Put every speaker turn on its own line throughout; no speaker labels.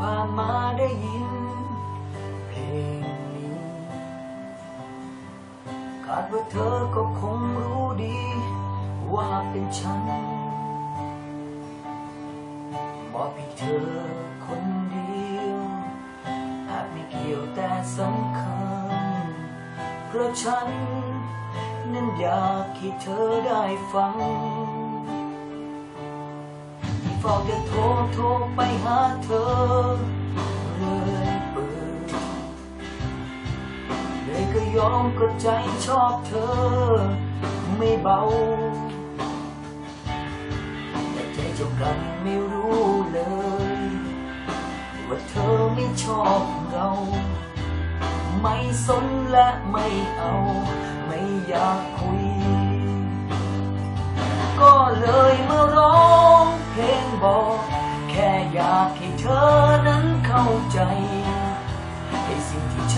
ว่าเธอผ่านมาได้ยินเพลงนี้คาดว่าเธอก็คงรู้ดี ว่าเป็นฉัน บอกพี่เธอคนเดียวอาจไม่เกี่ยวแต่สำคัญ เพราะฉัน นั้นอยากให้เธอได้ฟัง ที่เฝ้าจะโทรโทรไปหาเธอเรื่อยเปื่อยเลยก็ยอมก็ใจชอบเธอ ไม่เบา แต่ใจเจ้ากรรมไม่รู้เลย ว่าเธอไม่ชอบเรา ไม่สนและไม่เอา ไม่อยากคุย ก็เลย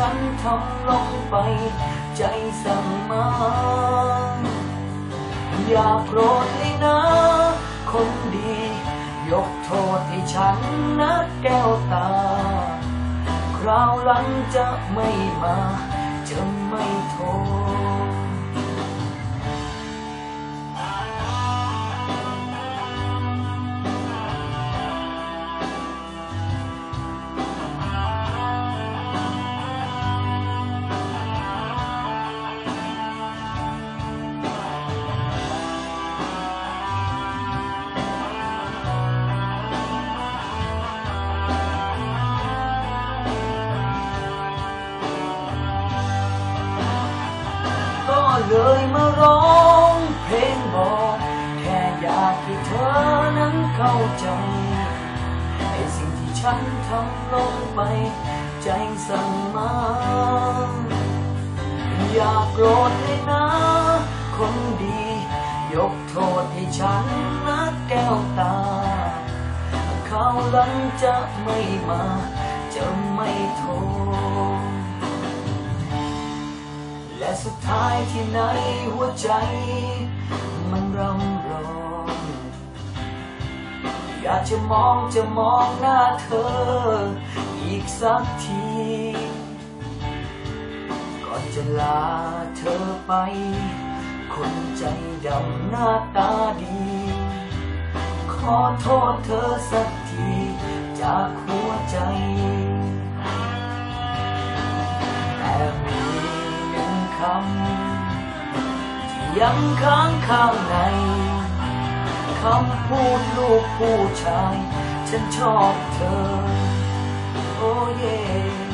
ฉันทำลงไป ใจสั่งมา อย่าโกรธเลยนะ คนดี ยกโทษให้ฉันนะแก้วตา คราวหลังจะไม่มา จะไม่โทษ เลยมาร้องเพลงบอกแค่อยากให้เธอนั้นเข้าใจไอ้สิ่งที่ฉันทำลงไปใจสั่งมาอย่าโกรธเลยนะ คนดี ยกโทษให้ฉันนะแก้วตา เขาหลังจะไม่มา จะไม่โทษ สุดท้ายที่ไหนหัวใจ มันรำร้องอยากจะมองจะมองหน้าเธอ อีกสักที ก่อนจะลาเธอไป คนใจดำหน้าตาดี ขอโทษเธอสักทีจาก คำที่ยังค้างข้างในคำพูดลูกผู้ชาย ฉันชอบเธอ โอ้เย่